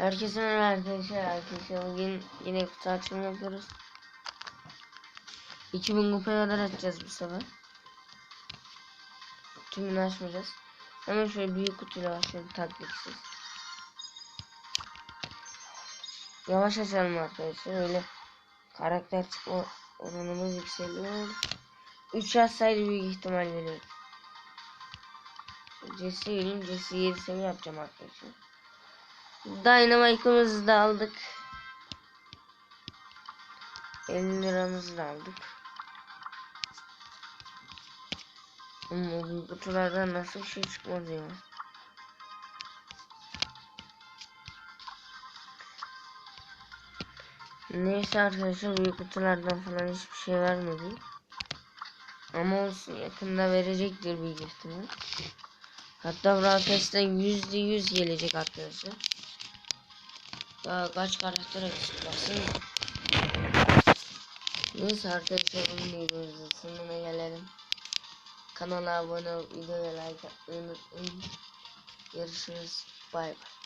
Herkese merhaba arkadaşlar. Arkadaşlar bugün yine kutu açılımı yapıyoruz. 2000 kupaya kadar açacağız bu sefer. Tümünü açmayacağız. Hemen şöyle büyük kutuyla başlayalım taklitsiz. Yavaş açalım arkadaşlar. Öyle karakter çıkma oranımız yükseliyor. 3 yazsaydı büyük ihtimal veriyorum. Jesse gelin. Jesse 7 seviye yapacağım arkadaşlar. Dynamite'ımızı da aldık. 50 liramızı da aldık. Bu kutulardan nasıl bir şey çıkmadı ya. Neyse arkadaşlar büyük kutulardan falan hiçbir şey vermedi. Ama olsun yakında verecektir büyük ihtimal. Hatta Brawl Pass'ten yüzde yüz gelecek arkadaşlar. Daha kaç karakter eksik baksana. Neyse arkadaşlar bunu videomuzun sonuna gelelim. Kanala abone olup videoya like atmayı unutmayın. Görüşürüz. Bay bay.